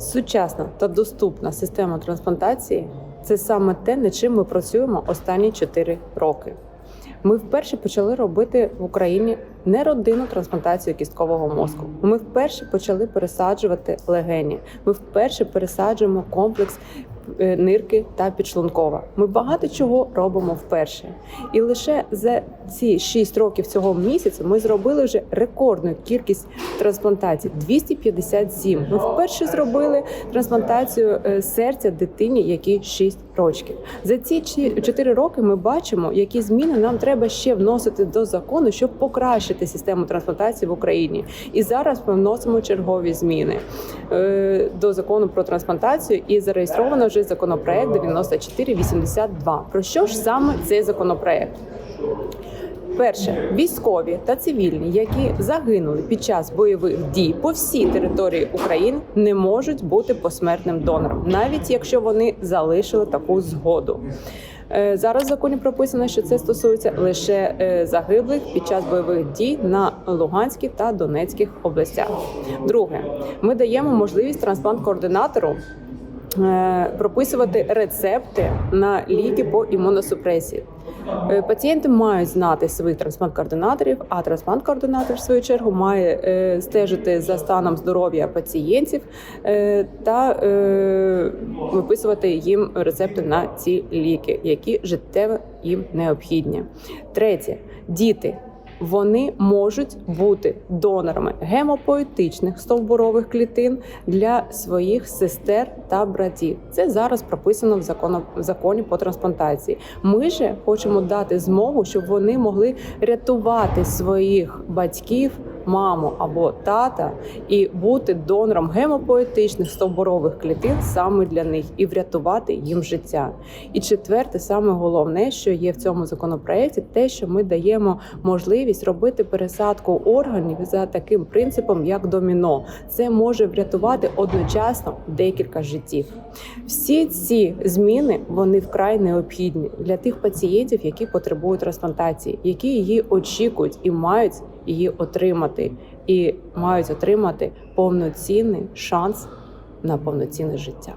Сучасна та доступна система трансплантації це саме те, над чим ми працюємо останні 4 роки. Ми вперше почали робити в Україні не родинну трансплантацію кісткового мозку. Ми вперше почали пересаджувати легені. Ми вперше пересаджуємо комплекс нирки та підшлункова. Ми багато чого робимо вперше. І лише за ці 6 років цього місяця ми зробили вже рекордну кількість трансплантацій 257. Ми вперше зробили трансплантацію е, серця дитині, якій 6 років. За ці 4 роки ми бачимо, які зміни нам треба ще вносити до закону, щоб покращити систему трансплантації в Україні. І зараз ми вносимо чергові зміни е, до закону про трансплантацію і зареєстровано вже законопроект 9482. Про що ж саме цей законопроект? Перше, військові та цивільні, які загинули під час бойових дій по всій території України, не можуть бути посмертним донором, навіть якщо вони залишили таку згоду. Е, Зараз в законі прописано, що це стосується лише е, загиблих під час бойових дій на Луганській та Донецьких областях. Друге, ми даємо можливість трансплант-координатору е, прописувати рецепти на ліки по імуносупресії. Е, Пацієнти мають знати своїх трансплант-координаторів, а трансплант-координатор, в свою чергу, має е, стежити за станом здоров'я пацієнтів е, та виписувати їм рецепти на ці ліки, які життєво їм необхідні. Третє діти. Вони можуть бути донорами гемопоетичних стовбурових клітин для своїх сестер та братів. Це зараз прописано в закону в законі по трансплантації. Ми же хочемо дати змогу, щоб вони могли рятувати своїх батьків, маму або тата, і бути донором гемопоетичних стовбурових клітин саме для них і врятувати їм життя. І четверте, саме головне, що є в цьому законопроекті, те, що ми даємо можливість робити пересадку органів за таким принципом, як доміно. Це може врятувати одночасно декілька життів. Всі ці зміни вони вкрай необхідні для тих пацієнтів, які потребують трансплантації, які її очікують і мають її отримати, і мають отримати повноцінний шанс на повноцінне життя.